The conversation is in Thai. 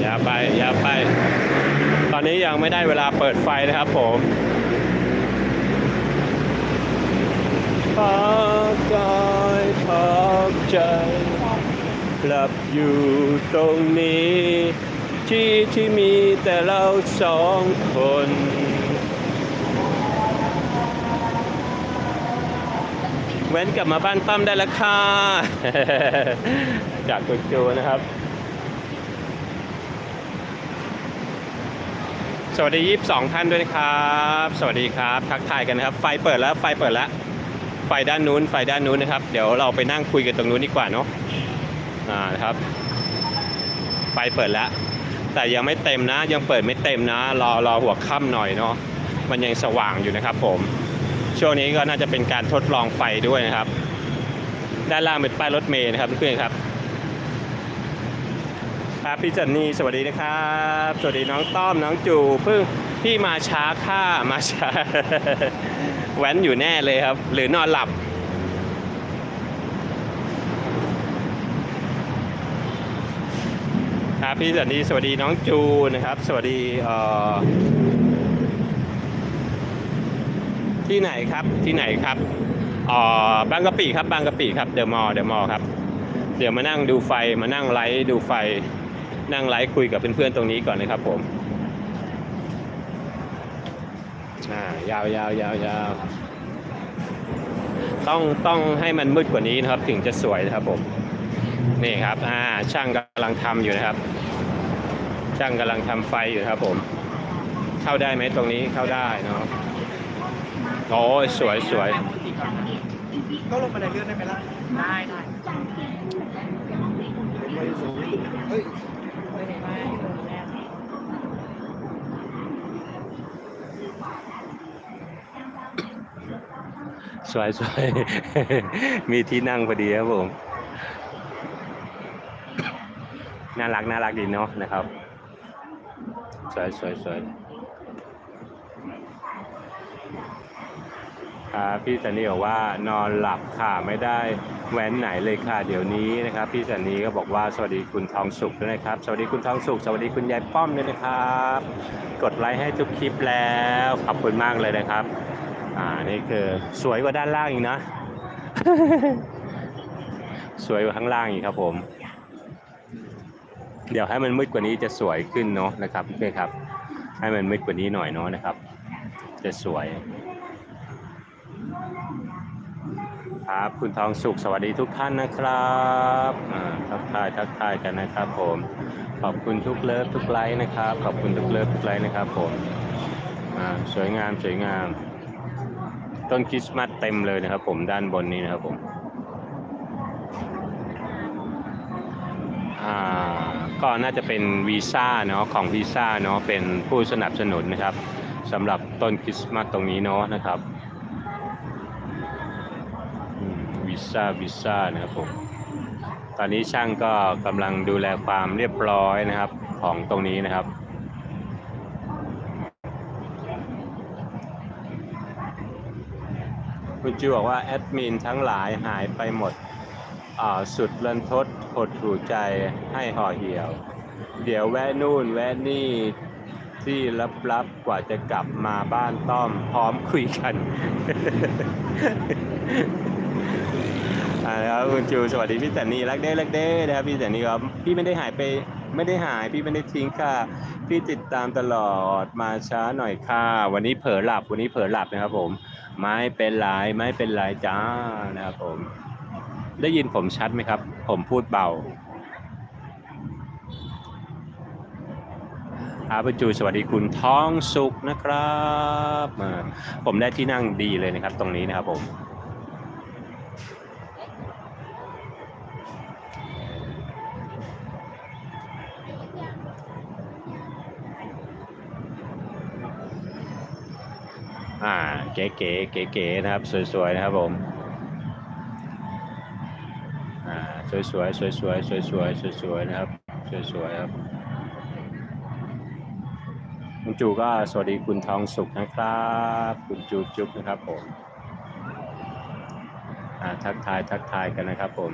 อย่าไปอย่าไป ตอนนี้ยังไม่ได้เวลาเปิดไฟนะครับผมพักกายพักใจหลับอยู่ตรงนี้ ที่ที่มีแต่เราสองคนเว้นกลับมาบ้านตั้มได้แล้วค่ะ จากกุจูนะครับ สวัสดียีบสองท่านด้วยนะครับ สวัสดีครับ ทักทายกันนะครับ ไฟเปิดแล้ว ไฟเปิดแล้ว ไฟด้านนู้น ไฟด้านนู้นนะครับ เดี๋ยวเราไปนั่งคุยกันตรงนู้นดีกว่าเนาะ อ่าครับ ไฟเปิดแล้ว แต่ยังไม่เต็มนะ ยังเปิดไม่เต็มนะ รอรอหัวค่ำหน่อยเนาะ มันยังสว่างอยู่นะครับผม ช่วงนี้ก็น่าจะเป็นการทดลองไฟด้วยนะครับ ด้านล่างเป็นป้ายรถเมล์นะครับเพื่อนๆครับ ครับพี่จันนีสวัสดีนะครับ สวัสดีน้องต้อมน้องจูเพิ่งพี่มาช้าค่ามาช้าแว้นอยู่แน่เลยครับ หรือนอนหลับครับพี่จันนีสวัสดีน้องจูนะครับ สวัสดีเอ่อที่ไหนครับที่ไหนครับอ๋อบางกะปิครับบางกะปิครับเดอะมอลเดอะมอลครับ เดี๋ยวมานั่งดูไฟมานั่งไลฟ์ดูไฟ นั่งไลฟ์คุยกับเพื่อนๆตรงนี้ก่อนนะครับผมอ่ายาวยาวยาวยาวต้องต้องให้มันมืดกว่านี้นะครับถึงจะสวยนะครับผมนี่ครับอ่าช่างกำลังทำอยู่นะครับ ช่างกำลังทำไฟอยู่ครับผม เข้าได้ไหมตรงนี้เข้าได้เนาะโอ้ยสวยสวยก็ลงบันไดเลื่อนได้ไหมล่ะได้ได้ ไปสูงเฮ้ย ไปไหนมาที่โรงแรม สวยสวยมีที่นั่งพอดีครับผม น่ารักน่ารักดีเนาะนะครับ สวยสวยสวยครับพี่สันนี่บอกว่านอนหลับค่ะไม่ได้แว้นไหนเลยค่ะเดี๋ยวนี้นะครับ พี่สันนี่ก็บอกว่าสวัสดีคุณทองสุขด้วยนะครับ สวัสดีคุณทองสุข สวัสดีคุณยายป้อมด้วยนะครับ กดไลค์ให้ทุกคลิปแล้วขอบคุณมากเลยนะครับ อ่านี่คือสวยกว่าด้านล่างอีกนะ สวยกว่าข้างล่างอีกครับผม เดี๋ยวให้มันมืดกว่านี้จะสวยขึ้นเนาะนะครับเพื่อนครับ ให้มันมืดกว่านี้หน่อยเนาะนะครับ จะสวย ครับคุณทองสุขสวัสดีทุกท่านนะครับอ่าทักทายทักทายกันนะครับ ผม ขอบคุณทุกเลิฟทุกไลค์นะครับ ขอบคุณทุกเลิฟทุกไลค์นะครับ ผมอ่าสวยงามสวยงาม ต้นคริสต์มาสเต็มเลยนะครับผมด้านบนนี้นะครับผมก็น่าจะเป็นวีซ่าเนาะของวีซ่าเนาะเป็นผู้สนับสนุนนะครับสำหรับต้นคริสต์มาสตรงนี้เนาะนะครับวีซ่าวีซ่านะครับผมตอนนี้ช่างก็กำลังดูแลความเรียบร้อยนะครับของตรงนี้นะครับ คุณจิวบอกว่าแอดมินทั้งหลายหายไปหมดสุดรันทดหดหูใจให้ห่อเหี่ยว เดี๋ยวแวะนู่นแวะนี่ที่ลับๆกว่าจะกลับมาบ้านต้อมพร้อมคุยกันอาแล้วคุณจิวสวัสดีพี่แสนนี่รักเด้รักเด้นะครับพี่แสนนี่ครับพี่ไม่ได้หายไปไม่ได้หายพี่ไม่ได้ทิ้งค่ะพี่ติดตามตลอดมาช้าหน่อยค่ะวันนี้เผลอหลับวันนี้เผลอหลับนะครับผม ไม่เป็นไรไม่เป็นไรจ้านะครับผม ได้ยินผมชัดไหมครับ ผมพูดเบาอาบจูสวัสดีคุณท้องสุขนะครับ ผมได้ที่นั่งดีเลยนะครับ ตรงนี้นะครับผม อ่า เก๋ๆเก๋ๆนะครับ สวยๆนะครับผม อ่าสวยๆสวยๆสวยๆสวยๆนะครับ สวยๆครับคุณจูก็สวัสดีคุณทองสุขนะครับ คุณจูจุ๊บนะครับผม อ่า ทักทายทักทายกันนะครับผม